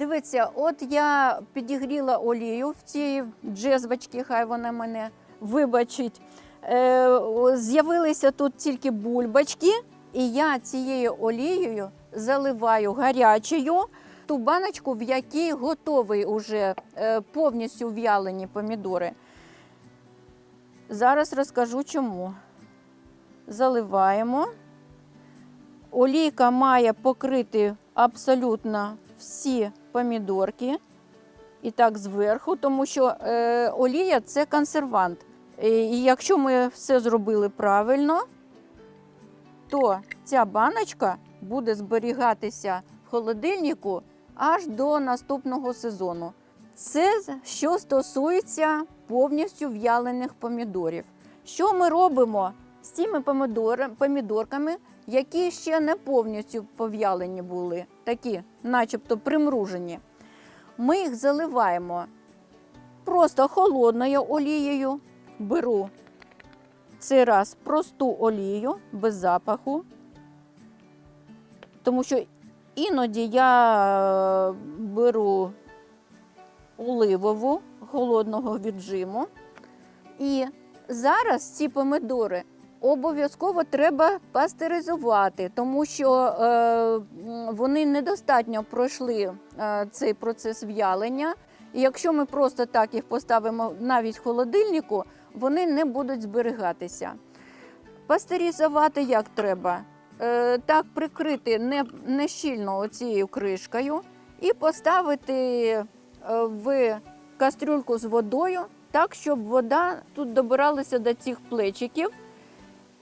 Дивіться, от я підігріла олію в цій джезвочці, хай вона мене вибачить. Е, з'явилися тут тільки бульбочки, і я цією олією заливаю гарячою ту баночку, в якій готові уже е, повністю в'ялені помідори. Зараз розкажу чому. Заливаємо. Олійка має покрити абсолютно всі помідорки. І так зверху, тому що е, олія це консервант. І, і якщо ми все зробили правильно, то ця баночка буде зберігатися в холодильнику аж до наступного сезону. Це що стосується повністю в'ялених помідорів. Що ми робимо з цими помідорками, які ще не повністю пов'ялені були, такі, начебто примружені? Ми їх заливаємо просто холодною олією. Беру цей раз просту олію без запаху, тому що іноді я е, беру оливову холодного віджиму. І зараз ці помидори обов'язково треба пастеризувати, тому що е, вони недостатньо пройшли е, цей процес в'ялення. І якщо ми просто так їх поставимо навіть в холодильнику, вони не будуть зберігатися. Пастеризувати як треба? Е, так прикрити не, не щільно оцією кришкою і поставити е, в кастрюльку з водою, так, щоб вода тут добиралася до цих плечиків.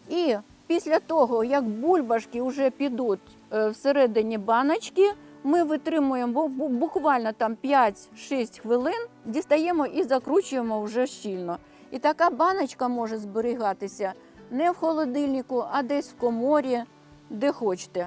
І після того, як бульбашки вже підуть е, всередині баночки, ми витримуємо бу- бу- буквально там 5-6 хвилин, дістаємо і закручуємо вже щільно. І така баночка може зберігатися не в холодильнику, а десь в коморі, де хочете.